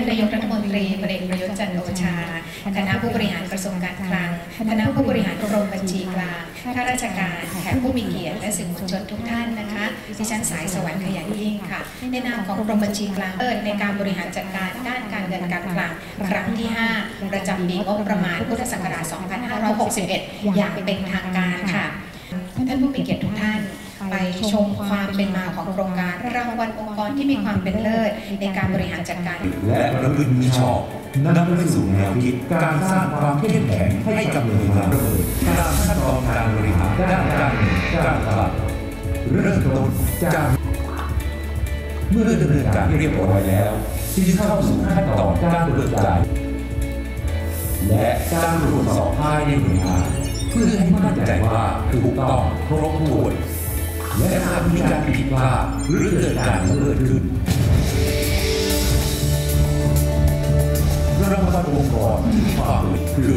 านนายกรัฐมนตรีพลเอกประยุทธ์จันทร์โอชา คณะผู้บริหารกระทรวงการคลัง คณะผู้บริหารกรมบัญชีกลาง ข้าราชการ แขกผู้มีเกียรติ และสื่อมวลชนทุกท่านนะคะ ดิฉันสายสวรรค์ขยันยิ่งค่ะ ในนามของกรมบัญชีกลางเอิดในการบริหารจัดการด้านการเงินการคลัง ครั้งที่ 5 ประจำปีงบประมาณพุทธศักราช 2561 อย่างเป็นทางการค่ะ ท่านผู้มีเกียรติทุกท่าน ชมความเป็นมาของโครงการรางวัลองค์กรที่มีความเป็นเลิศในการบริหารจัดการ และระพฤติมิชอบนำไปสู่แนวคิดการสร้างความเข้มแข็งให้กับหน่วยงานระเบิดตามขั้นตอนการบริหารด้านการเงินการตลาดเริ่มต้นจากเมื่อดำเนินการเรียบร้อยแล้วจึงเข้าสู่ขั้นตอนการเบิกจ่ายและการตรวจสอบภายในหน่วยงานเพื่อให้มั่นใจว่าถูกต้องครบถ้วน และหากมีการผิดพลาดหรือเกิดการละเมิดขึ้นรางวัลองค์กรที่มีความเป็นคือ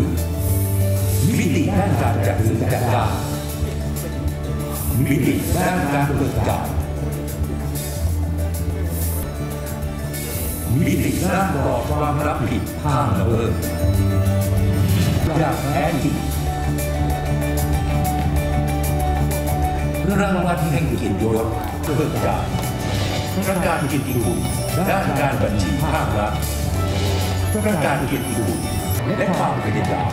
มิติด้านการจัดซื้อจัดจ้างมิติด้านการเบิกจ่ายมิติด้านรอความรับผิดทางละเมิดอย่างแท้จริง รางวัลแห่งเกียรติยศเบิกจ่ายประกาศเกียรติคุณด้านการบัญชีภาครัฐประการเกียรติคุณและความเป็นธรรม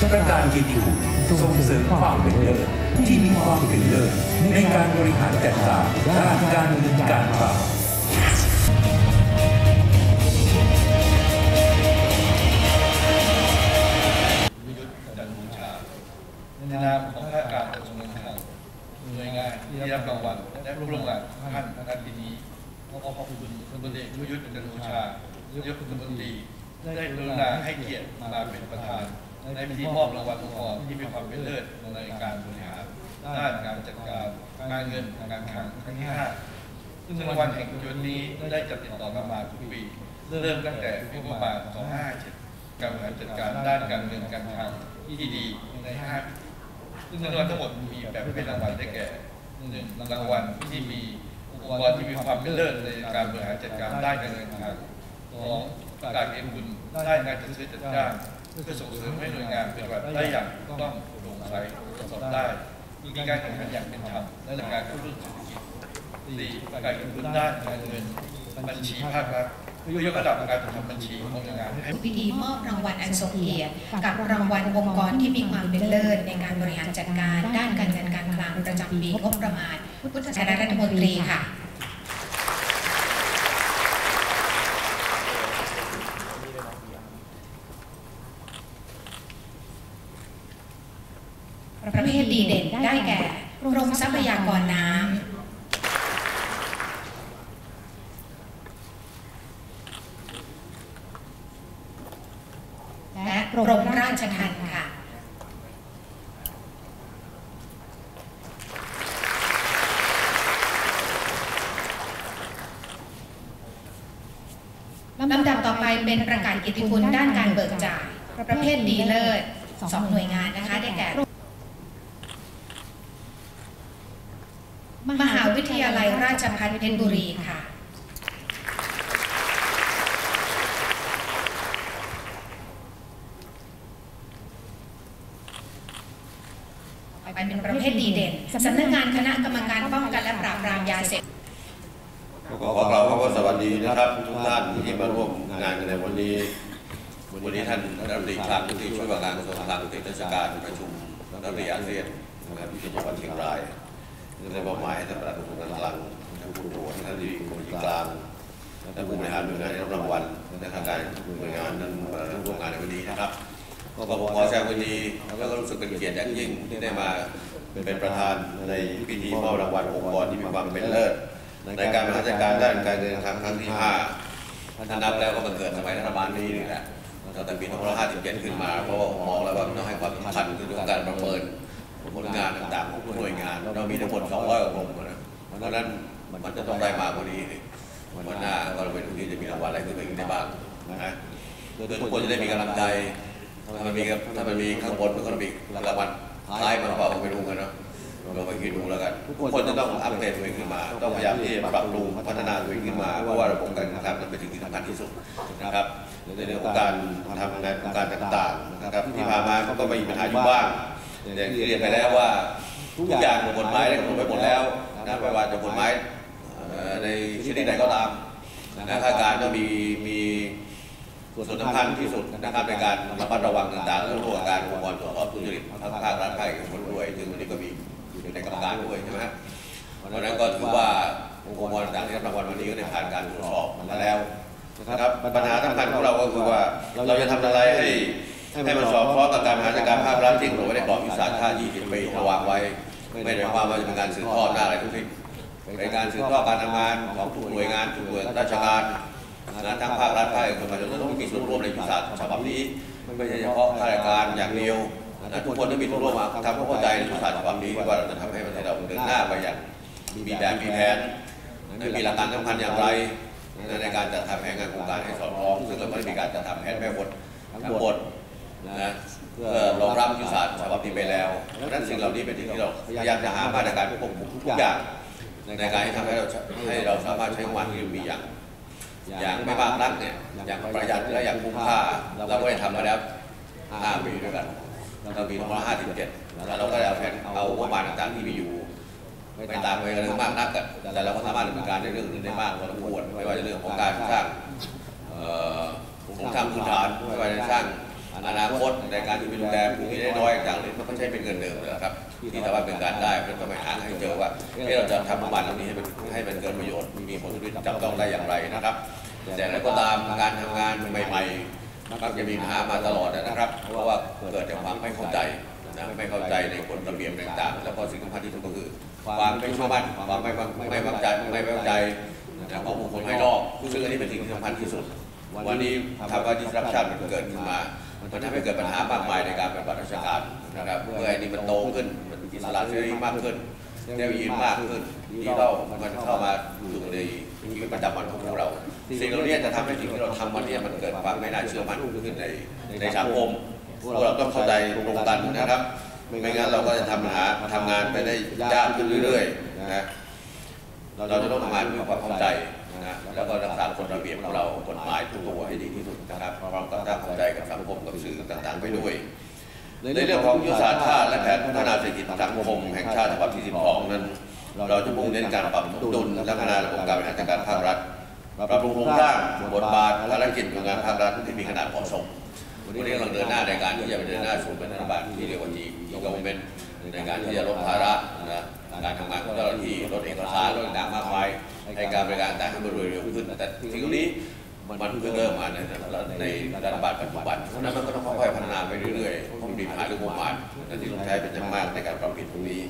ประการเกียรติคุณส่งเสริมความเป็นเลิศที่มีความเป็นเลิศในการบริหารจัดการด้านการเงินการคลังวิยุทธ์จันทร์บูชาในนามของข้าราชการ หน่วยงานที่รับรางวัลและร่วมงานท่านนักปีนี้ขอขอบคุณคุณพลเอกวิยุทธ์จันทร์บูชานายกรัฐมนตรีได้กรุณาให้เกียรติมาเป็นประธานในพิธีมอบรางวัลองค์กรที่มีความเป็นเลิศในการบริหารด้านการจัดการการเงินการคลังครั้งที่ห้าซึ่งรางวัลแห่งยนนี้ได้จัดติดต่อกันมาทุกปีเริ่มตั้งแต่งบประมาณ2557การบริหารจัดการด้านการเงินการคลังที่ดีใน5ปี ซึ่งรางวัลทั้งหมดมีแบบเป็นรางวัลได้แก่หนึ่งรางวัลที่มีองค์กรที่มีความเป็นเลิศในการบริหารจัดการได้านการเงินการสองการเอ็นบุญด้งานจัดซื้อจัดจ้างเพื่อส่งเสริมให้หน่วยงานปฏิบัติได้อย่างถูกต้องโปร่งใสตรวจสอบได้มีการแข่งขันอย่างเป็นธรรมและการกระตุ้นเศรษฐกิจสี่การเกระตุ้นด้านการเงินบัญชีภาครัฐ ยกระดับการทำบัญชีของงานพิธีมอบรางวัลอันทรงเกียรติกับรางวัลองค์กรที่มีความเป็นเลิศในการบริหารจัดการ ด้านการเงินการคลังประจำปีงบประมาณพุทธศักราชรัฐมนตรีค่ะประเภทดีเด่นได้แก่กรมทรัพยากรน้ำ และก รมราชทัณฑ์ค่ะลำดับต่อไปเป็นประกาศกิตติคุณด้านการเบิกจ่ายประเภทดีเลิศสองหน่วยงานนะคะได้แก่ มหาวิทยาลัยราชภัฏเพชรบุรีค่ะ ไปเป็นประเภทดีเด่นสำนักงานคณะกรรมการป้องกันและปราบปรามยาเสพติด ขอขอกล่าวคำว่าสวัสดีนะครับ ทุกท่านที่ มาร่วมงานกันในวันนี้ วันนี้ท่านรัฐมนตรีคลังที่ช่วยว่าการกระทรวงคลังติดราชการประชุมรัฐมนตรีอาเซียนนะครับที่จังหวัดเชียงรายได้มอบหมายให้ท่านประธานกระทรวงการคลังท่านผู้ตรวจท่านที่กรมกลางท่านผู้บริหารหน่วยงานรับรางวัลและทางการหน่วยงานนั้นมาร่วมงานในวันนี้นะครับก็ขอขอแสดงวันนี้แล้วก็รู้สึกเป็นเกียรติอย่างยิ่งที่ได้มาเป็นประธานในพิธีมอบรางวัลองค์กรที่มีความเป็นเลิศในการบริหารจัดการด้านการเงินครั้งครั้งที่ห้า ถ้านับแล้วก็มันเกิดสมัยรัฐบาลนี้นี่แหละตั้งแต่ปี2557 ขึ้นมาเพราะว่ามองแล้วว่ามันต้องให้ความสำคัญเรื่องการประเมินผลงานต่างๆของผู้หน่วยงาน เรามีทั้งหมด200กว่ากรมนะเพราะฉะนั้นมันจะต้องได้มากกว่านี้วันหน้าก็เป็นที่จะมีรางวัลอะไรขึ้นไปอีกได้บ้างนะโดยทุกคนจะได้มีกำลังใจถ้ามันมีถ้ามันมีข้างบนมันก็ต้องมีรางวัลท้ายมาเปล่าไม่รู้กันเนาะ เราไปคิดดูแล้วกันทุกคนจะต้องอัปเกรดตัวเองขึ้นมา ต้องพยายามที่จะปรับปรุงพัฒนาตัวเองขึ้นมาเพราะว่าระบบการเงินการคลังนั้นเป็นสิ่งที่สำคัญที่สุดนะครับในเรื่องของการทำงานของการต่างๆนะครับที่ผ่านมาก็มีปัญหาอยู่บ้างอย่างที่เรียนไปแล้วว่าทุกอย่างกฎหมายได้กำหนดไปหมดแล้วนะไม่ว่าจะกฎหมายเอ่อในชนิดใดก็ตามนะข้าราชการก็มีมีส่วนสำคัญที่สุดนะครับในการระมัดระวังต่างๆเรื่องพวกการองค์กรตรวจสอบทุจริตทั้งภาครัฐภาคเอกชนด้วยซึ่งวันนี้ก็มี อยู่ในกรรมการด้วยใช่ไหมฮะเพราะฉะนั้นก็ถือว่าองค์กรต่างๆที่รับรางวัลวันนี้ก็ได้ผ่านการตรวจสอบมาแล้วนะครับปัญหาสำคัญของเราก็คือว่าเราจะทำอะไรให้ให้มันสอดคล้องกับการบริหารจัดการภาครัฐที่กำหนดไว้ในกรอบยุทธศาสตร์ชาติ 20 ปีระวางไว้ ไม่ได้หมายความว่าจะเป็นการสืบทอดหน้าอะไรทั้งสิ้นเป็นการสืบทอดการทำงานของทุกหน่วยงานทุกหน่วยราชการนะทั้งภาครัฐภาคเอกชนจะต้องมีส่วนร่วมในยุทธศาสตร์ฉบับนี้ไม่ใช่เฉพาะข้าราชการอย่างเดียวนะ ทุกคนต้องมีส่วนร่วมมาทำความเข้าใจในยุทธศาสตร์ฉบับนี้ว่าเราจะทำให้ประเทศเราเดินหน้าไปอย่างมีแบบมีแผนและมีหลักการสำคัญอย่างไรในการจัดทำแผนงานโครงการให้สอดคล้องซึ่งเราไม่ได้มีการจัดทำแผนแม่บททั้งหมดนะเพื่อรองรับยุทธศาสตร์ฉบับนี้ไปแล้วเพราะฉะนั้นสิ่งเหล่านี้เป็นสิ่งที่เราพยายามจะหามาตรการควบคุมทุกอย่าง ในการที่ทำให้เราให้เราสามารถใช้งานที่มีอย่าง อย่างไม่มากนักเนี่ยอย่างประหยัดและอย่างคุ้มค่าเราก็ได้ทำมาแล้ว5ปีด้วยกัน เราปี2557แล้วเราก็ได้เอาแผนเอางบประมาณต่างๆที่มีอยู่ไม่ตามไปกันเรื่องมากนักอะแต่เราก็สามารถดำเนินการในเรื่องอื่นได้มากพอสมควรไม่ว่าจะเรื่องของการสร้างโครงสร้างพื้นฐานไม่ว่าจะสร้างอนาคตในการที่ไปดูแลผู้ที่ได้น้อยต่างๆมันก็ใช้เป็นเงินเดิมนะครับที่สามารถเป็นการได้เราต้องไปหาให้เจอว่าเอ๊ะเราจะทำประมาณเหล่านี้ให้มันให้มันเกิดประโยชน์มีผลประโยชน์จับต้องได้อย่างไรนะครับ แต่แล้วก็ตามการทำงานใหม่ ๆ มักจะมีปัญหามาตลอดนะครับ เพราะว่าเกิดจากความไม่เข้าใจนะไม่เข้าใจในกฎระเบียบต่างๆ แล้วก็สิ่งสำคัญที่สุดก็คือ ความไม่เชื่อมั่นความไม่ไม่ไว้วางใจไม่ไว้วางใจของบุคคลภายนอกซึ่งอันนี้เป็นสิ่งที่สำคัญที่สุด วันนี้ทำว่า disruption มันเกิดขึ้นมามันทำให้เกิดปัญหามากมายในการปฏิบัติราชการนะครับเมื่อไอ้นี่มันโตขึ้นมันอิสระเสรีมากขึ้นเทคโนโลยีมากขึ้นที่เรามันเข้ามาอยู่ในชีวิตประจำวันของพวกเรา สิ่งเหล่านี้จะทำให้สิ่งที่เราทำวันนี้มันเกิดความไม่น่าเชื่อมั่นขึ้นในในสังคมพวกเราต้องเข้าใจตรงกันนะครับไม่งั้นเราก็จะทำหาทำงานไปได้ยากขึ้นเรื่อยๆนะเราจะต้องทำงานด้วยความเข้าใจนะแล้วก็รักษากฎระเบียบของเรากฎหมายทุกตัวให้ดีที่สุดนะครับพร้อมกับสร้างเข้าใจกับสังคมกับสื่อต่างๆไปด้วยในเรื่องของยุทธศาสตร์ชาติและแผนพัฒนาเศรษฐกิจสังคมแห่งชาติฉบับที่ 12 นั้น เราจะมุ่งเน้นการปรับสมดุลและพัฒนาระบบการบริหารจัดการภาครัฐ ปรับปรุงโครงสร้างบทบาทภารกิจของงานภาครัฐที่มีขนาดเหมาะสมวันนี้เราเดินหน้าในการที่จะไปเดินหน้าสู่เป็นรัฐบาลที่เรียกว่า G government ในการที่จะลดภาระนะการทำงานของเจ้าหน้าที่ลดเอกสารลดต่างมากมายให้การบริการต่างให้มันรวยเร็วขึ้นแต่สิ่งนี้มันเพิ่งเริ่มมาในในรัฐบาลปัจจุบันเพราะฉะนั้นมันก็ต้องค่อยๆพัฒนาไปเรื่อยๆเพราะมันมีปัญหาเรื่องงบประมาณและที่ต้องใช้เป็นจำนวนมากในการปรับเปลี่ยนตรงนี้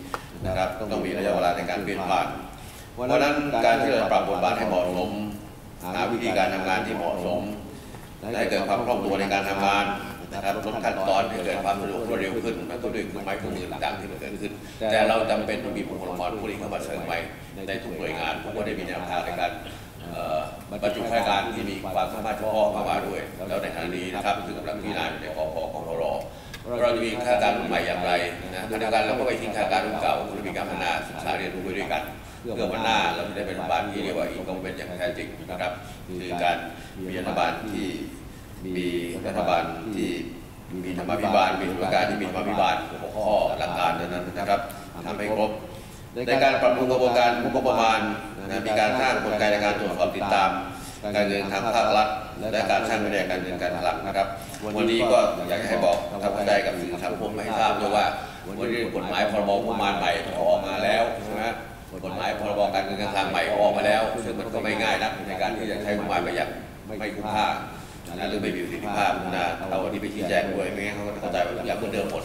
นะครับต้องมีระยะเวลาในการเปลี่ยนผ่าน เพราะฉะนั้นการที่เราปรับบทบาทให้เหมาะสม หาวิธีการทำงานที่เหมาะสมและเกิดความคล่องตัวในการทำงานนะครับลดขั้นตอนให้เกิดความสะดวกรวดเร็วขึ้นมันก็ด้วยเครื่องไม้เครื่องมือต่างๆที่มันเกิดขึ้น แต่เราจำเป็นต้องมีบุคลากรผู้นี้เข้ามาเสริมไปในทุกหน่วยงานเพราะว่าได้มีแนวทางในการบรรจุข้าราชการที่มีความสามารถเฉพาะเข้ามาด้วย แล้วในขณะนี้นะครับซึ่งกำลังพิจารณายในกพกพรเราจะมีข้าราชการใหม่อย่างไรนะขณะเดียวกันเราก็ไปทิ้งข้าราชการเก่าคือมีการพัฒนาศึกษาเรียนรู้ไปด้วยกัน เพื่อวันหน้าเราจะได้เป็นรัฐบาลที่เรียกว่าอีกองเป็นอย่างแท้จริงนะครับคือการมีรัฐบาลที่มีรัฐบาลที่มีธรรมาภิบาลมีรัฐการที่มีธรรมาภิบาลหัวข้อหลักการนั้นนะครับทำให้ครบในการปรับปรุงกระบวนการงบประมาณนะมีการสร้างกลไกในการตรวจสอบติดตาม การเงินทางภาครัฐและการสร้างแผนกการเงินการคลังนะครับ วันนี้ก็อยากจะให้บอกทำเข้าใจกับสื่อสังคมให้ทราบด้วยว่าวันนี้กฎหมายพรบงบประมาณใหม่ออกมาแล้วใช่ไหม กฎหมายพรบการเงินการคลังใหม่ออกมาแล้ว ซึ่งมันก็ไม่ง่ายนักในการที่จะใช้กฎหมายไปอย่างไม่คุ้มค่านะหรือไม่มีประสิทธิภาพนะเราวันนี้ไปชี้แจงด้วยไม่งั้นเขาก็เข้าใจว่าทุกอย่างเหมือนเดิมหมด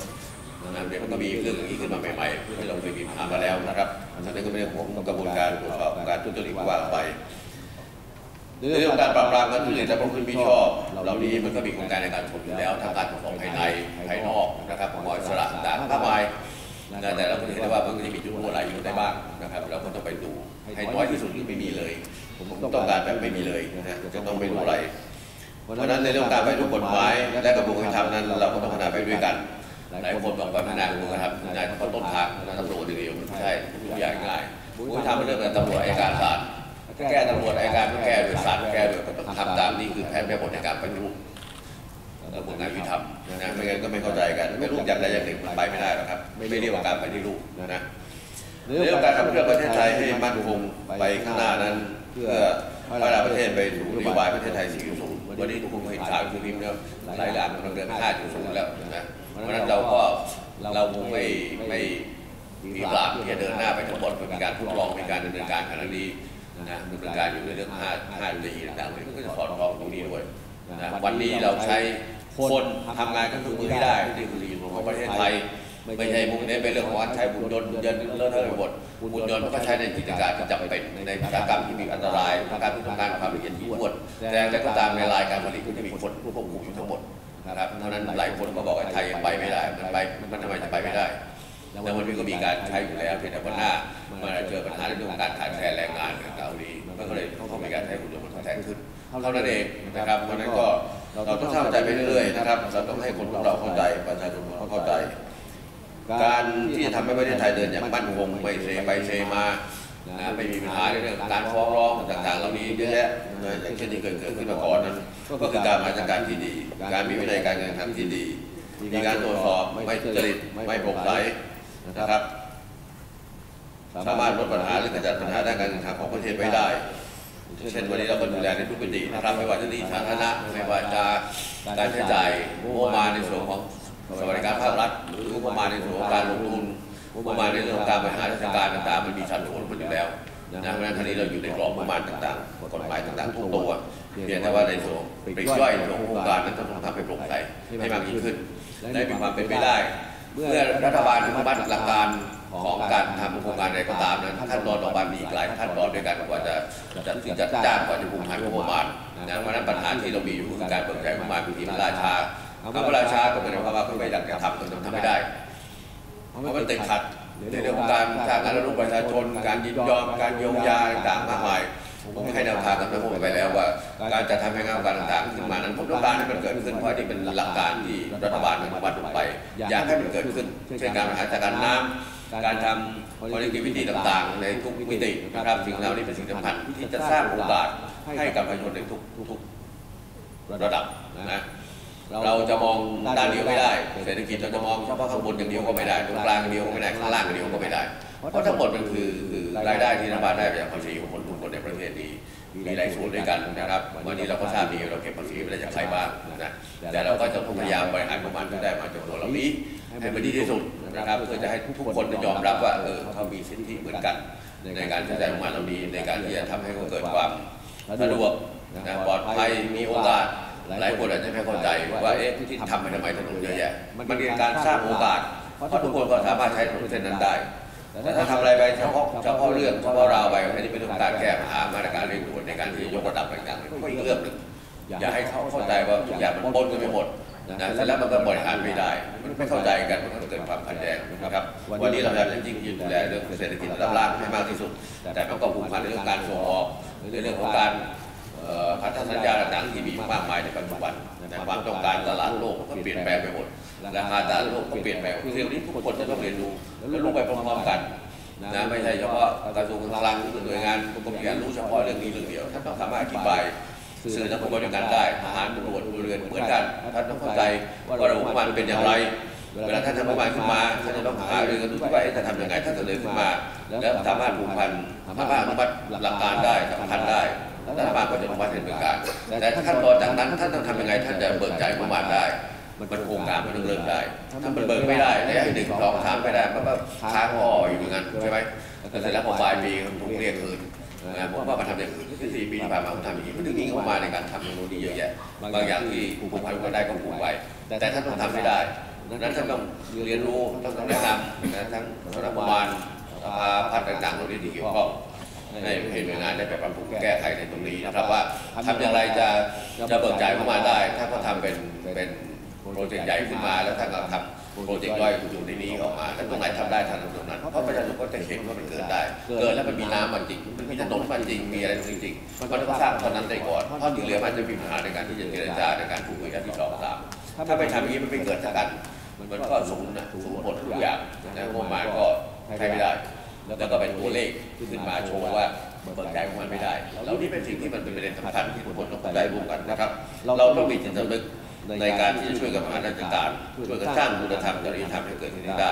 นะเดี๋ยวมันก็มีเรื่องอย่างนี้ขึ้นมาใหม่ๆที่เราเคยมีปัญหามาแล้วนะครับอันนั้นก็เป็นเรื่องของกระบวนการตรวจสอบการทุจริตว่าไปเรื่องการปราบปรามการทุจริตและประพฤติมิชอบ เหล่านี้มันก็มีกลไการในการฝึกอยู่แล้วทั้งการปกครองภายในภายนอกนะครับของอิสระต่างๆมากมายแต่เราก็เห็นได้ว่ามันก็จะมีจุดรั่วไหลอยู่ได้บ้าง นะครับเราก็ต้องไปดูให้น้อยที่สุดหรือไม่มีเลย ผมต้องการแบบไม่มีเลยนะจะต้องไม่รู้อะไรเพราะฉะนั้นในเรื่องการไปดูกฎหมายและกระบวนการทำนั้น เราก็ต้องพัฒนาไปด้วยกันหลายคนบอกว่าพัฒนากระบวนการทำนายเขาต้นทางนะตำรวจดีๆมันใช่ทุกอย่างง่ายมุ้ยทำเรื่องกับตำรวจอัยการศาลแก้ตำรวจอัยการไม่แก้โดยศาลแก้โดยทำตามนี่คือแผนแม่บทในการปฏิรูประบบงานยุติธรรมนะไม่งั้นก็ไม่เข้าใจกัน ไม่รู้อย่างใดอย่างหนึ่งมันไปไม่ได้หรอกครับ ไม่เรียกว่าการปฏิรูปนะ เรื่อการขับเคลื่อนประเทศไทยให้มั่นคงไปข้างหน้านั้น เพื่อพัฒนาประเทศไปสู่นโยบายประเทศไทย4.0วันนี้ทุกคนเห็นข่าวคือพิมพ์เนี่ยหลายหลานกำลังเดินไป5.0แล้วนะเพราะฉะนั้นเราก็เราคงไม่ไม่มีปราบที่จะเดินหน้าไปทั้งหมดมีการทดลองมีการดำเนินการขณะนี้นะดำเนินการอยู่ในเรื่อง5 5ดีต่างๆมันก็จะสอดคล้องตรงนี้ด้วยนะวันนี้เราใช้คนทำงานก็คือมือให้ได้นี่คือสิ่ของประเทศไทย ไม่ใช่มุ่งเน้นไปเรื่องของการใช้หุ่นยนต์หุ่นยนต์เลอะเทอะไปหมดหุ่นยนต์มันก็ใช้ในกิจการที่จำเป็นในอุตสาหกรรมที่มีอันตรายอุตสารที่ต้องารความละเอียดถี่ถ้วนแต่แต่ก็ตามในรายการผลิตก็จะมีคนควบคุมอยู่ทั้งหมดนะครับเพราะนั้นหลายคนก็บอกว่าไทยยังไปไม่ได้มันไปมันทำไมจะไปไม่ได้แล้ววันนี้ก็มีการใช้อยู่แล้วเพียงแต่วันหน้ามันเจอปัญหาในเรื่องของการขาดแคลนแรงงานเกาหลีมันก็เลยต้องมีการใช้หุ่นยนต์มันแทนขึ้นเท่านั้นเองนะครับเพราะนั้นก็เราต้องเข้าใจไปเรื่อยๆนะครับเราต้องให้คนของเราเข้าใจประชาชนเราเข้าใจ การที่จะทำให้ประเทศไทยเดินอย่างมั่นคงไม่เซไปเซมานะไม่มีปัญหาในเรื่องของการฟ้องร้องต่างๆ เหล่านี้เยอะแยะนะอย่างเช่นที่เกิดเกิดขึ้นมาก่อนนั้น ก็คือการมาจากการที่ดี การมีวินัยการเงินทำที่ดี มีการตรวจสอบไม่ทุจริตไม่โปร่งใสนะครับ สามารถลดปัญหาหรือขจัดปัญหาด้านการเงินของประเทศไว้ได้ เช่นวันนี้เราก็ดูแลในทุกมิตินะครับไม่ว่าจะดีสาธารณะไม่ว่าจะการใช้จ่ายงบประมาณในส่วนของ สวัสดิการภาครัฐหรืองบประมาณในส่วนของการลงทุนงบประมาณในเรื่องของการบริหารราชการต่างๆมันมีสัดส่วนมันอยู่แล้วนะเพราะฉะนั้นทีนี้เราอยู่ในกรอบประมาณต่างๆกฎหมายต่างๆทุกตัวเพียงแต่ว่าในส่วนปลีกย่อยของโครงการนั้นต้องทำให้โปร่งใสให้มากยิ่งขึ้นได้มีความเป็นไปได้ เมื่อรัฐบาลอนุมัติหลักการของการทำโครงการใดก็ตามนั้นขั้นตอนต่อไปมีอีกหลายขั้นตอนด้วยกันกว่าจะจัดจัดจ้างกว่าจะคุมหันงบประมาณนะเพราะฉะนั้นปัญหาที่เรามีอยู่คือการเบิกจ่ายงบประมาณบางทีมันล่าช้าำว่าล่าช้าก็หมายความว่าเขาไม่อยากจะทำจนทำไม่ได้ เพราะมันติดขัดในเรื่องของการสร้างงานระดมประชาชน การยินยอมการเยียวยาต่างๆมากมายผมให้แนวทางกันไปพูดไปแล้วว่า การจัดทำให้งานการต่างๆขึ้นมานั้นผมต้องการให้มันเกิดขึ้นเพราะที่เป็นหลักการที่รัฐบาลอนุมัติลงไป อยากให้มันเกิดขึ้นเช่นการบริหารจัดการน้ำการทำบริการวิธีต่างๆ ในทุกมิตินะครับสิ่งเหล่านี้เป็นสิ่งสำคัญที่จะสร้างโอกาสให้กับประชาชนในทุกทุกระดับนะ เราจะมองด้านเดียวไม่ได้ เศรษฐกิจเราจะมองเฉพาะข้างบนอย่างเดียวก็ไม่ได้ตรงกลางอย่างเดียวก็ไม่ได้ข้างล่างอย่างเดียวก็ไม่ได้ เพราะทั้งหมดมันคือคือรายได้ที่รัฐบาลได้จากภาษีของคนทุกคนในประเทศนี้มีหลายส่วนด้วยกันนะครับวันนี้เราก็ทราบดีเราเก็บภาษีไปได้จากใครบ้างนะแต่เราก็จะพยายามบริหารงบประมาณที่ได้มาจากตัวเหล่านี้ให้มันดีที่สุดนะครับเพื่อจะให้ทุกคนยอมรับว่าเออเขามีสิทธิเหมือนกัน ในการใช้จ่ายงบประมาณเหล่านี้ในการที่จะทำให้เขาเกิดความสะดวกนะปลอดภัยมีโอกาส หลายคนอาจจะไม่เข้าใจว่าเอ๊ะที่ทำไปทำไมถนนเยอะแยะ มันเป็นการสร้างโอกาสเพราะทุกคนก็สามารถใช้ถนนเส้นนั้นได้แต่ถ้าทำอะไรไปเฉพาะเฉพาะเรื่องเฉพาะราวไปอันนี้เป็นเรื่องการแก้ปัญหามาตรการเร่งด่วนในการที่จะยกระดับต่างๆก็อีกเรื่องหนึ่งอย่าให้เขาเข้าใจว่าทุกอย่างมันปนกันไปหมดนะเสร็จแล้วมันก็บริหารไม่ได้มันไม่เข้าใจกันมันก็เกิดความขัดแย้งนะครับวันนี้เราพยายามจริงๆดูแลเรื่องเศรษฐกิจระดับล่างให้มากที่สุด แต่มันก็ผูกพันในเรื่องการส่งออกในเรื่องของการเอ่อ พันธสัญญาต่างๆที่มีมากมายในปัจจุบันแต่ความต้องการตลาดโลกก็เปลี่ยนแปลงไปหมดราคาตลาดโลกก็เปลี่ยนแปลงเรื่องนี้ทุกคนจะต้องเรียนรู้แล้วลงไปพร้อมๆกันนะไม่ใช่เฉพาะกระทรวงการคลังหรือหน่วยงานก็มีการรู้เฉพาะเรื่องนี้เรื่องเดียวท่านต้องสามารถอธิบายสื่อทั้งหมดด้วยกันได้ทหารตำรวจพลเรือนเหมือนกันท่านต้องเข้าใจว่าระบบมันเป็นอย่างไรเวลาท่านทำงบประมาณขึ้นมาท่านจะต้องหาเรื่องกันดูว่าจะทำยังไงท่านเสนอขึ้นมา แล้วสามารถผูกพันสามารถอนุมัติหลักการได้สำคัญได้ รัฐบาลก็จะอนุมัติเป็นเบิกการแต่ขั้นตอนจากนั้นท่านต้องทำยังไงท่านจะเบิกจ่ายงบประมาณได้ มันโครงการมันต้องเริ่มได้ ถ้ามันเบิกไม่ได้ระยะหนึ่งสองสามไม่ได้มันก็ค้างอ่ออยู่อย่างนั้นใช่ไหมแต่เสร็จแล้วพอปลายปีผมเรียกคืนนะเพราะว่ามาทำอย่างอื่นที่สี่ปีที่ผ่านมาผมทำอย่างนี้มันถึงนี้งบประมาในการทำอย่นู้นนี่เยอะแยะบางอย่างที่ผูกพันก็ได้ก็ผูกไว้แต่ท่านต้องทำให้ได้นั้นท่านต้องเรียนรู้ต้องแนะนำนทั้งสำนักงบาณสภาพัฒน์ต่างๆเหล่านี้ที่เกี่ยวข้อง ให้เห็นหน่วยงานได้ไปปรับปรุงแก้ไขในตรงนี้นะครับว่าทำอย่างไรจะจะเบิกจ่ายเข้ามาได้ ถ้าเขาทำเป็นเป็นโปรเจกต์ใหญ่ขึ้นมาแล้วถ้าก็ทำโปรเจกต์ย่อยอยู่ในนี้ออกมาแล้วตรงไหนทำได้ทำตรงนั้น เพราะประชาชนก็จะเห็นว่ามันเกิดได้ เกิดแล้วมันมีน้ำมันจริง มันมีถนนมันจริง มีอะไรจริงๆมันต้องสร้างตอนนั้นได้ก่อนเพราะที่เหลือมันจะมีปัญหาในการที่จะเจรจาในการพูดคุยกันที่สองสามถ้าไปทำอย่างนี้มันไม่เกิดสักกัน มันก็สูงนะสูงผลทุกอย่างนะงบประมาณก็ใช้ไม่ได้ แล้วก็เป็นตัวเลขขึ้นมาโชว์ว่าเบิกจ่ายของมันไม่ได้ แล้วนี่เป็นสิ่งที่มันเป็นประเด็นสำคัญที่ทุกคนต้องเข้าใจร่วมกันนะครับ เราต้องมีจิตสำนึกในการที่จะช่วยกับราชการช่วยกันสร้างคุณธรรมจริยธรรมให้เกิดขึ้นได้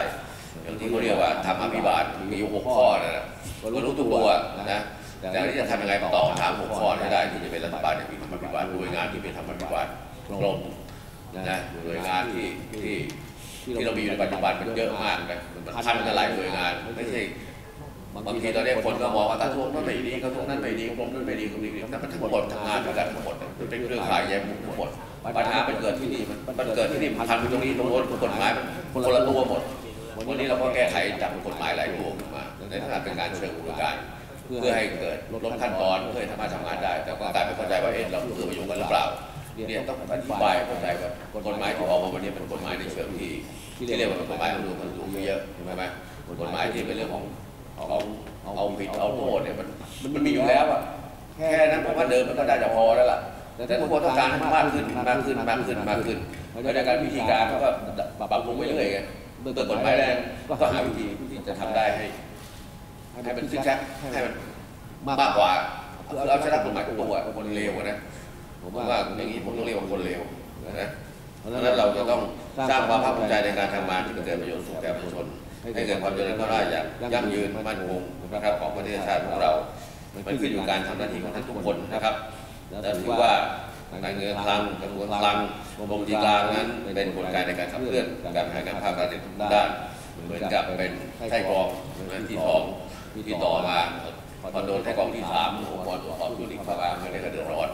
อย่างที่เขาเรียกว่าทำอภิบาลมีอยู่หกข้อนะนะก็รู้ตัวนะแต่ที่จะทำยังไงต่อถามหกข้อให้ได้ที่จะเป็นรัฐบาลอย่างมีธรรมอภิบาลหน่วยงานที่เป็นธรรมอภิบาลกรมนะหน่วยงานที่ที่ที่เรามีอยู่ในปัจจุบันมันเยอะมากนะมันพันกันหลายหน่วยงานไม่ใช่ บางทีตอนนี้คนก็มองว่ากระทรวงนั้นไม่ดีกระทรวงนั้นไม่ดีกรมนั้นไม่ดีกรมนี้ไม่ดีแต่มันทั้งหมดทำงานด้วยกันทั้งหมดมันเป็นเครือข่ายแยกมุมทั้งหมดปัญหามันเกิดที่นี่มันเกิดที่นี่พันตรงนี้ตรงโน้นกฎหมายคนละตัวหมดวันนี้เราก็แก้ไขจากกฎหมายหลายตัวขึ้นมาในฐานะเป็นการเชิงอุดมการ เพื่อให้เกิดลดขั้นตอนเพื่อให้สามารถทำงานได้ แต่ก็กลายเป็นเข้าใจว่าเอ๊ะเราเพื่อประโยชน์กันหรือเปล่าเนี่ยต้องอธิบายเข้าใจว่ากฎหมายที่ออกมาวันนี้เป็นกฎหมายในเชิงที่ที่เรียกว่าเป็นกฎหมายมันดูมันดูไม่เยอะใช่ไหมกฎหมายที่เป็นเรื่องของ เอาเอาผิดเอาโทษเนี่ยมันมันมีอยู่แล้วอะแค่นั้นผมว่าเดิมมันก็ได้จะพอแล้วล่ะแต่ทุกคนต้องการให้มากขึ้นมากขึ้นมากขึ้นมากขึ้นแล้วในการวิธีการมันก็ปรับปรุงไปเรื่อยไงเมื่อกฎหมายแรงก็หาวิธีที่จะทำได้ให้ให้มันซิกแซกให้มันมากกว่าคือเอาชนะกฎหมายตัวคนเลวอะนะผมว่าอย่างนี้ผมต้องเรียกว่าคนเลวนะเพราะฉะนั้นเราจะต้องสร้างความภาคภูมิใจในการทำงานที่เกิดประโยชน์สุขแก่ประชาชนให้เกิดความเจริญก้าวหน้าอย่างยั่งยืนมั่นคงนะครับของประเทศชาติของเรา มันขึ้นอยู่การทำหน้าที่ของท่านทุกคนนะครับและถือว่าการเงินคลังกระทรวงคลังกรมบัญชีกลางนั้นเป็นกลไกในการขับเคลื่อนการบริหารการภาคการเงินทุกด้านเหมือนกับเป็นไส้กรองที่สองที่ต่อมาพอโดนไส้กรองที่สามองค์กรตรวจสอบธุรกิจเข้ามาไม่ได้ก็เดือดร้อน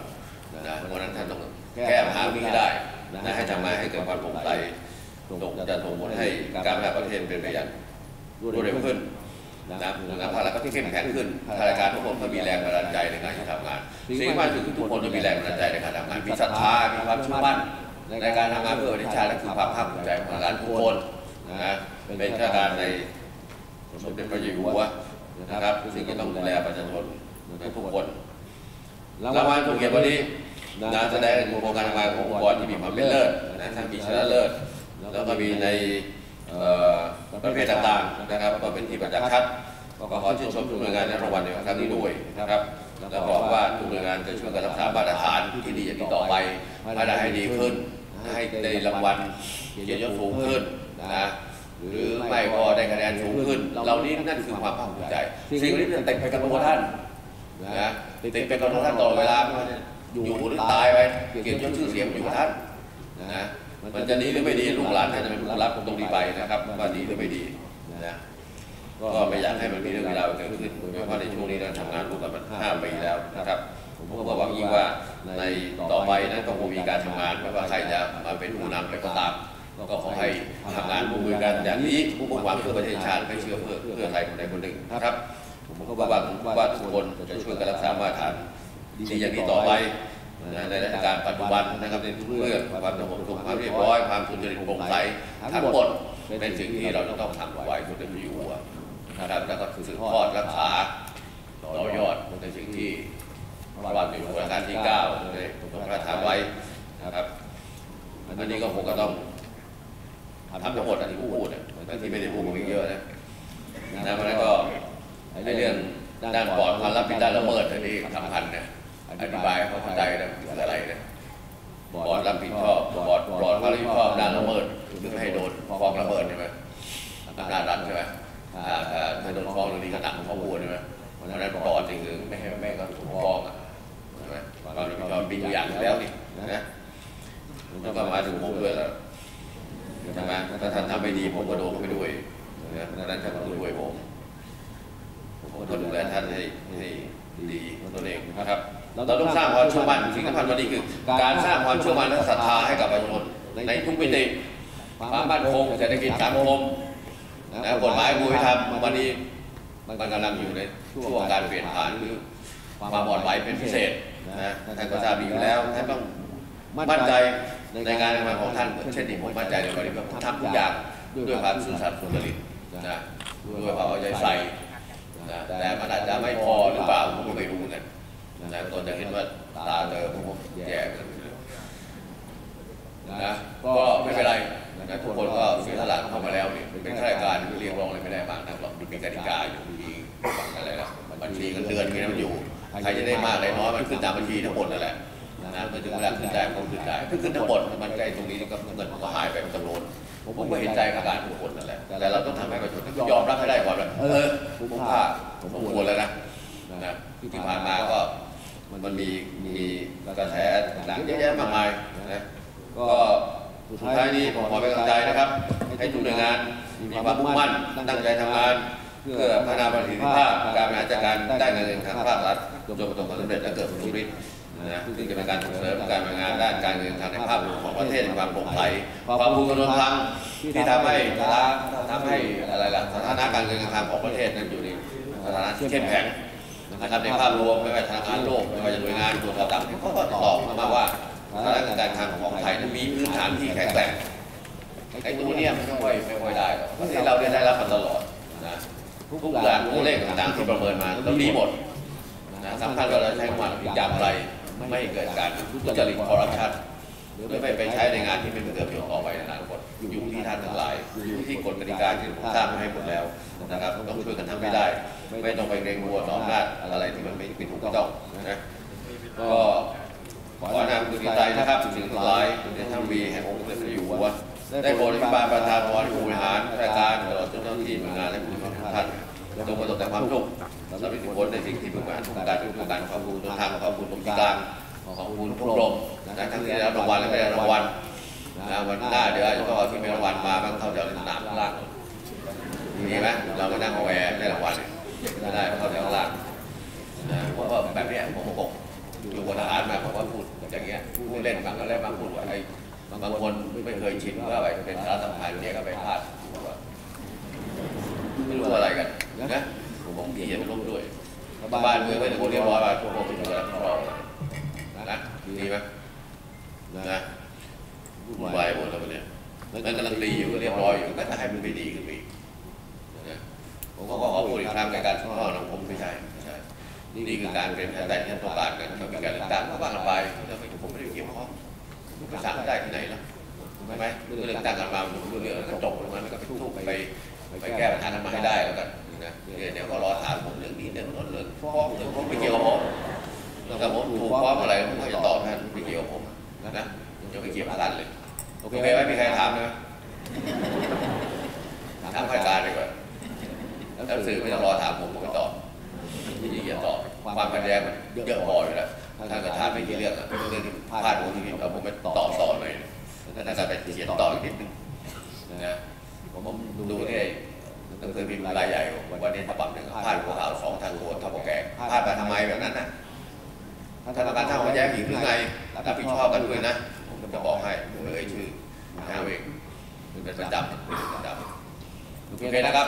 นะเพราะนั้นท่านต้องแก้ปัญหานี้ให้ได้นะให้ทำงานให้เกิดความโปร่งใส จะส่งผลให้การพัฒนาประเทศเป็นไปอย่างรวดเร็วขึ้นนะนะภาครัฐก็เข้มแข็งขึ้นข้าราชการทุกคนก็มีแรงบันดาลใจในการที่ทำงาน สิ่งที่สำคัญคือทุกคนจะมีแรงบันดาลใจในการทำงาน มีศรัทธา มีความเชื่อมั่นในการทำงานเพื่อประเทศชาติและคือความภาคภูมิใจของข้าราชการทุกคนนะเป็นข้าราชการในสมเด็จพระเจ้าอยู่หัวนะครับซึ่งจะต้องดูแลประชาชนทุกคนรางวัลถูกเกียรติวันนี้นะแสดงโครงการทำงานขององค์กรที่มีความเป็นเลิศนะทั้งมีชนะเลิศ แล้วก็มีในเอ่อประเภทต่างๆนะครับ ก็เป็นที่ประจักษ์ชัดก็ขอชื่นชมทุกหน่วยงานในรางวัลในครั้งนี้ด้วยนะครับแล้วบอกว่าทุกหน่วยงานจะช่วยกันรักษามาตรฐานที่ดีอย่างนี้ต่อไปพัฒนาให้ดีขึ้น ให้ได้รางวัลเกียรติยศสูงขึ้นนะหรือไม่ก็ได้คะแนนสูงขึ้นเรานี้นั่นคือความภาคภูมิใจ สิ่งนี้จะติดไปกับตัวท่านนะติดไปกับตัวท่านตลอดเวลาไม่ว่าจะอยู่หรือตายไปเกียรติยศชื่อเสียงอยู่กับท่านนะ มันจะดีหรือไม่ดีลูกหลานท่านจะเป็นผู้รับตรงนี้ไปนะครับว่าดีหรือไม่ดีนะก็ไม่อยากให้มันมีเรื่องราวเกิดขึ้นโดยเฉพาะในช่วงนี้เราทำงานร่วมกันมันห้าปีแล้วนะครับผมก็หวังยิ่งว่าในต่อไปนั้นก็คงมีการทำงานไม่ว่าใครจะมาเป็นผู้นำไปก็ตามก็ขอให้ทำงานร่วมมือกันอย่างนี้มุ่งหวังเพื่อประเทศชาติไม่เชื่อเพื่อเพื่อใครคนใดคนหนึ่งนะครับผมก็หวังว่าทุกคนจะช่วยกันรักษามาตรฐานดีอย่างนี้ต่อไป ในราชการปัจจุบันนะครับในทุกเรื่องความสงบสุขความเรียบร้อยความสุจริตโปร่งใสทั้งหมดเป็นสิ่งที่เราจะต้องทำไว้สมเด็จพระอยู่หัวนะครับแล้วก็สืบทอดรักษาต่อยอดในสิ่งที่พระบาทในหลวงรัชกาลที่เก้าได้ทรงพระทานไว้นะครับอันนี้ก็คงก็ต้องทำทั้งหมดอันที่พูดนะแต่ที่ไม่ได้พูดมันเยอะนะนะเพราะนั้นก็ไอ้เรื่องด้านปลอดความรับผิดด้านละเมิดอันนี้สำคัญนะ อธิบายให้เขาเข้าใจนะคืออะไรนะปลอดรับผิดชอบปลอดปลอดความรับผิดชอบด้านละเมิดคือไม่ให้โดนฟ้องละเมิดใช่ไหมอำนาจรัฐใช่ไหมถ้าถ้าถ้าโดนฟ้องเรื่องนี้ก็หนักของข้อมูลใช่ไหมเพราะฉะนั้นปลอดจริงคือไม่ให้ไม่ให้เขาถูกฟ้องอะใช่ไหมความรับผิดชอบมีตัวอย่างอยู่แล้วนี่นะมันก็มาถึงผมด้วยแล้วใช่ไหมถ้าท่านทำไม่ดีผมก็โดนไปด้วยนะดังนั้นท่านก็ต้องช่วยผมผมก็ดูแลท่านให้ให้ดีตัวเองนะครับ เราต้องสร้างความเชื่อมั่นสิ่งสำคัญวันนี้คือ การสร้างความเชื่อมั่นและศรัทธาให้กับประชาชนในทุกมิติความมั่นคงเศรษฐกิจสังคมนะกฎหมายภูมิธรรมวันนี้มันกำลังอยู่ในช่วงการเปลี่ยนผ่านหรือความอ่อนไหวเป็นพิเศษนะท่านก็ทราบดีอยู่แล้วท่านต้องมั่นใจในการทำงานของท่านเช่นที่ผมมั่นใจในวันนี้ผมทำทุกอย่างด้วยความซื่อสัตย์สุจริตนะด้วยความเอาใจใส่นะแต่มันอาจจะไม่พอหรือเปล่าผมก็ไม่รู้เหมือนกั นะตอนจะเห็นว่าตาเติมผมแย่กันนะก็ไม่เป็นไรนะทุกคนก็เสียสละเข้ามาแล้วนี่เป็นข้าราชการเรียกร้องอะไรไม่ได้มากนักหรอกมันมีกติกาอยู่มีดีเงินเดือนเงี้ยมันอยู่ใครจะได้มากได้น้อยมันขึ้นตามบัญชีทั้งหมดนั่นแหละนะเมื่อถึงเวลาขึ้นได้ก็ขึ้นได้ถ้าขึ้นทั้งหมดมันใกล้ตรงนี้ก็เงินก็หายไปเป็นจำนวนผมก็เห็นใจกับการทุกคนนั่นแหละแต่เราต้องทำให้ประชาชนยอมรับให้ได้ก่อนว่าเออคุ้มค่าสมควรแล้วนะนะที่ผ่านมาก็ มันมีมีกระแสต่างๆเยอะแยะมากมายนะก็สุดท้ายนี้ผมขอเป็นกำลังใจนะครับ ให้ทุกหน่วยงานมีความมุ่งมั่นตั้งใจทำงาน เพื่อพัฒนาประสิทธิภาพการบริหารจัดการด้านการเงินทางภาครัฐจนประสบความสำเร็จและเกิดผลผลิตนะซึ่งจะเป็นการส่งเสริมการบริหารงานด้านการเงินทางในภาพรวมของประเทศมีความโปร่งใสความภูมิคุ้มกันที่ทำให้ทำให้อะไรล่ะสถานะการเงินการคลังของประเทศนั้นอยู่ในสถานะที่เข้มแข็ง นะครับในภาพรวมไม่ว่าธนาคารโลกไม่ว่าจะหน่วยงานตัวต่างๆเขาก็ตอบมาว่าสถานการคลังของไทยนั้นมีพื้นฐานที่แข็งแกร่งไอ้ตัวเนี้ยไม่ค่อยไม่ค่อยได้หรอกประเทศเราได้รับมาตลอดนะทุกอย่างตัวเลขต่างๆที่ประเมินมาต้องดีหมดนะสำคัญว่าเราใช้ความอย่างไรไม่เกิดการทุจริตคอร์รัปชันหรือไม่ไปใช้ในงานที่ไม่เป็นเกิดประโยชน์ต่อไปในอนาคตอยู่ที่ท่านทั้งหลายอยู่ที่กฎกติกาที่ผมสร้างมาให้หมดแล้วนะครับต้องช่วยกันทำให้ได้ ไม่ต้องไปเกรงกลัวต่ออำนาจอะไรที่มันไม่ไม่ถูกต้องนะก็ขอนำคุณดีใจนะครับสิ่งทั้งหลายในท่านมีแห่งองค์พระเจ้าอยู่หัวได้โปรดอภิบาลประธานพรผู้บริหารราชการตลอดจนเจ้าหน้าที่หน่วยงานและผู้บริหารทุกท่านจงประสบแต่ความสุขสำหรับผลในสิ่งที่ผู้บริหารทุกการทุกการขอบคุณต้นทางขอบคุณตรงกลางขอบคุณทุกลมนะทั้งที่ได้รับรางวัลและไม่ได้รับรางวัลนะวันหน้าเดี๋ยวอาจจะต้องเอาที่ไม่รางวัลมาบ้างเข้าแถวในสนามข้างล่างมีไหมเราไปนั่งเอาแอร์ได้รางวัล ไม่ได้เข้าแถวข้างล่างนะเพราะว่าแบบเนี้ยผมก็อยู่บนทหารมาผมว่าพูดอย่างเงี้ยพูดเล่นบางก็เล่นบางพูดว่าไอ้บางคนไม่เคยชินว่าไปเป็นสาระสำคัญเนี่ยก็ไปพลาดว่าไม่รู้อะไรกันนะผมผมเขียนไปร่วมด้วยบ้านเมืองไม่ได้คนเรียบร้อยมาพวกผมเป็นคนรับผิดชอบนะดีไหมนะวุ่นวายหมดแล้วเนี่ยมันกำลังดีอยู่เรียบร้อยอยู่ก็จะให้มันไม่ดีขึ้นไปอีกนะ ผมก็ขอพูดอีกครั้งในการข้อของผมไม่ใช่ไม่ใช่นี่คือการเป็นแต่ที่ต้องการกันมีการเลือกตั้งก็ว่ากันไปแล้วผมไม่ได้เกี่ยวข้องไปสั่ได้ที่ไหนล่ะถูกไหมเรื่องตั้งกันมามันเรื่องก็จบตรงนั้นแล้วก็ไปทุกไปไปแก้ปัญหานั้นมาให้ได้แล้วกันนะเดี๋ยวก็รอถามผมเรื่องนี้เรื่องนั้นเรื่องฟ้องเรื่องผมไม่เกี่ยวผมแต่ผมถูกฟ้องอะไรผมก็จะตอบท่านไม่เกี่ยวผมนะอย่าไปเกี่ยวกับท่านเลยโอเคไหมมีใครถามไหมถามฝ่ายการดีกว่า แล้วสื่อไม่ต้องรอถามผมผมไม่ตอบยี่อย่าตอบความขัดแย้งมันเยอะพออยู่แล้วถ้าเกิดถามไม่กี่เรื่องอะเรื่องที่พลาดผมที่ผิดผมไปตอบต่อหน่อยถ้าจะไปเขียนต่ออีกนิดนึงนะผมดูที่หนังสือพิมพ์รายใหญ่วันนี้ฉบับหนึ่งพลาดหัวข่าวสองทางตัวทับแกงพลาดไปทำไมแบบนั้นนะถ้าทำการทำมาแย้งอีกหรือไงรับผิดชอบกันด้วยนะ ผมจะบอกให้ผมเอ่ยชื่อให้เอาเองเป็นประจำเป็นประจำโอเคนะครับ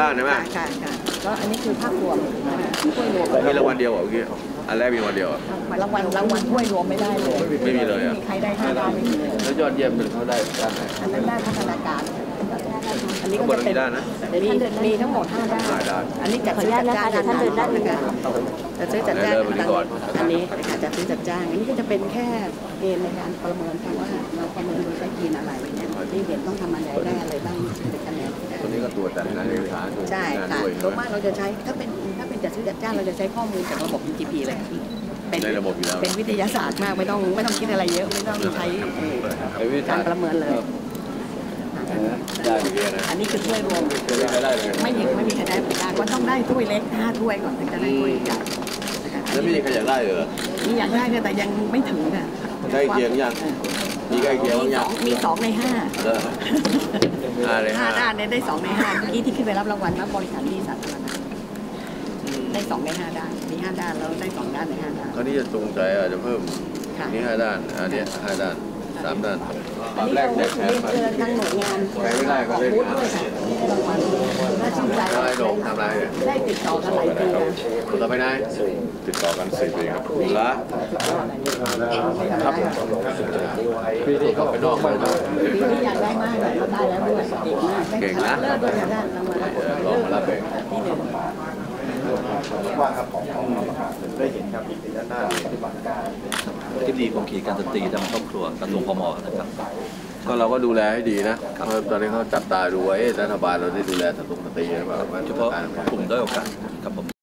ด้านใช่ไหมค่ะค่ะก็อันนี้คือภาพรวมถ้วยรวมมีรางวัลเดียวเหรอเมื่อกี้อันแรกมีรางวัลเดียวเหรอรางวัลรางวัลถ้วยรวมไม่ได้เลยไม่มีเลยอะมีใครได้ห้าด้านไม่มีเลยแล้วยอดเยี่ยมเป็นเขาได้ด้านไหนอันนั้นด้านพัฒนาการอันนี้ทั้งหมก็ดจะเป็กี่นด้านนะมีมีทั้งหมดห้าด้านห้าด้านอันนี้จัดซื้อจัดจ้างท่านเดินด้านนะคะจัดซื้อจัดจ้างเริ่มวันนี้ก่อนอันนี้นะคะจัดซื้อจัดจ้างอันนี้ก็จะเป็นแค่เกณฑ์ในการประเมินค่ะว่าเราประเมินโดยใช้เกณฑ์อะไรเนี่ย ที่เห็นต้องทำอะไรได้อะไรบ้างเป็นคะแนนตัวนี้ก็ตัวจัดงานเอกสารตัวใช่งานค่ะด้วยโดยมากเราจะใช้ถ้าเป็นถ้าเป็นจัดซื้อจัดจ้างเราจะใช้ข้อมูลจากระบบ GP เลยเป็นในระบบอยู่แล้วเป็นวิทยาศาสตร์มากไม่ต้องไม่ต้องคิดอะไรเยอะไม่ต้องใช้เอ่อไอ้วิธีการประเมินเลยได้ไปเรียนนะอันนี้คือถ้วยรวมจะได้ไม่ได้เลยไม่มีไม่มีใครได้เหมือนกันก็ต้องได้ถ้วยเล็กห้าถ้วยก่อนถึงจะได้ถ้วยใหญ่นะคะแล้วไม่มีใครอยากได้เหรอมีอยากได้เนี่ยแต่ยังไม่ถึงค่ะใกล้เคียงยัง มีใกล้เคียงมีบ้างสยัองงมีสองในห้าเออห้าในห้าห้าด้านเนี่ยได้สองในห้าเมื่อกี้ที่ขึ้นไปรับรางวัลว่าบริการที่สาธารณะได้สองในห้าด้านมีห้าด้านแล้วได้สองด้านในห้าด้านคราวนี้จะจงใจอาจจะเพิ่มค่ะ อันนี้ห้าด้านอันนี้ห้าด้าน สามด้านอันนี้แรเรากแจกแถเรีมยนไปเชิญทางหน่วยงานใครไม่ได้ก็เล่นบูธด้วยค่ะรางวัลน่าชื่นใจทำอะไรโดมทำอะไรเนี่ยได้ติดต่อกันหลายปีค่ะเราไปไหนติดต่อกันสี่ปีครับละครับปีนี้ก็ไปนอกไปนอกปีนี้อยากได้มากเลยเราได้แล้วด้วยเก่งมากเก่งนะเลิศด้วยค่ะได้รางวัลองมารับเองที่หนึ่งว่าครับของได้เห็นครับด้านหน้าที่บัตรการ ที่ดีของขีดการสตรีทางครอบครัวกระทรวงพมนะครับ ก็เราก็ดูแลให้ดีนะเพราะตอนนี้เขาจับตาดูว่าเอ๊ะรัฐบาลเราได้ดูแลสตรีสตรีหรือเปล่าเฉพาะกลุ่มด้อยโอกาสครับผม